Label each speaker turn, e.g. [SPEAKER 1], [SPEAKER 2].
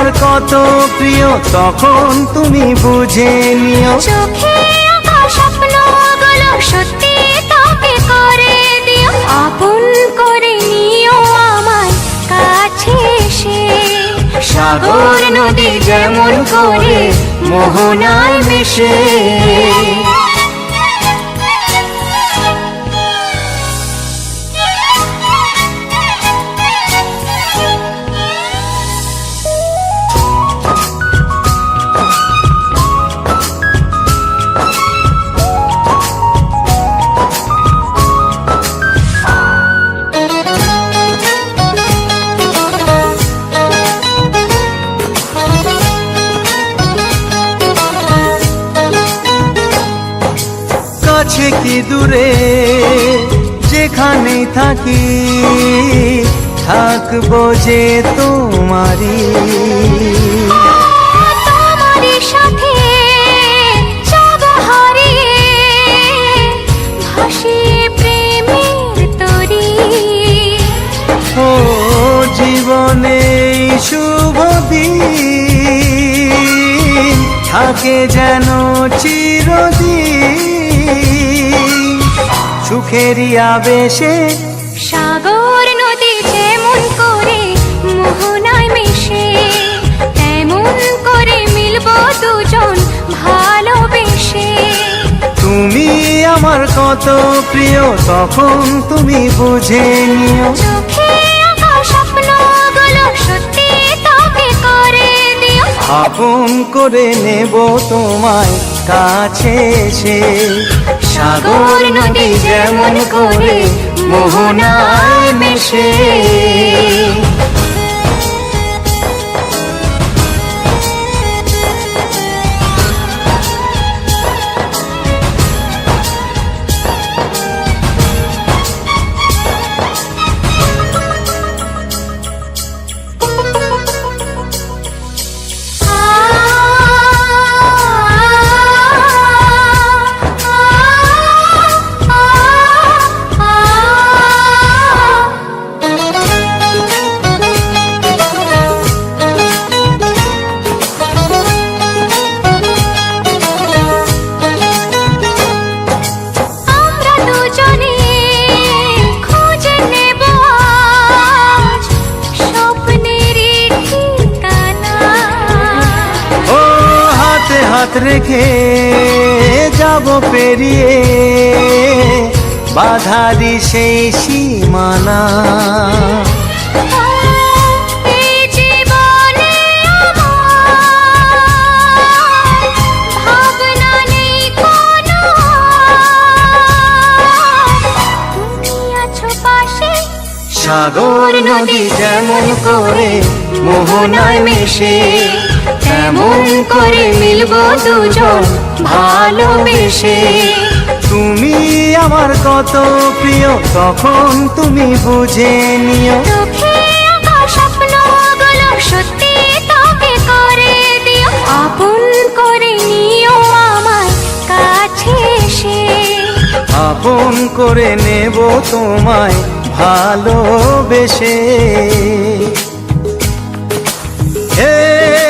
[SPEAKER 1] আমার কত প্রিয়, তখন তুমি বুঝে নিও।
[SPEAKER 2] চোখে সত্যি তোকে করে দিও। আপন করে নিও আমায় কাছে এসে। সাগর নদী যেমন করে মোহনায় মেশে।
[SPEAKER 1] কাছে কি দূরে? যেখানে থাকি থাকব যে তোমারি জীবনে শুভ দিন থাকে যেন চিরদিন। সুখেরই আবেশে।
[SPEAKER 2] সাগর নদী যেমন করে মোহনায় মিশে। তেমন করে মিলবো দুজন ভালোবেসে।
[SPEAKER 1] তুমি আমার কত প্রিয় তখন তুমি বুঝে নিও।
[SPEAKER 2] চোখে আঁকা স্বপ্নগুলো সত্যি তোকে করে দিও।
[SPEAKER 1] আপন করে নেব তোমায় কাছে এসে সাগর নদী যেমন করে মোহনায় মেশে। হাতে রেখে যাব পেরিয়ে। বাধারি সেই সীমানা। সাগর নদী যেমন করে মোহনায় মেশে। তেমন করে মিলবো দুজন? ভালোবেসে। তুমি আমার কত প্রিয় তখন তুমি বুঝে নিও।
[SPEAKER 2] আপন করে নিও আমায় কাছে এসে।
[SPEAKER 1] আপন করে নেব তোমায় ভালোবেসে। হে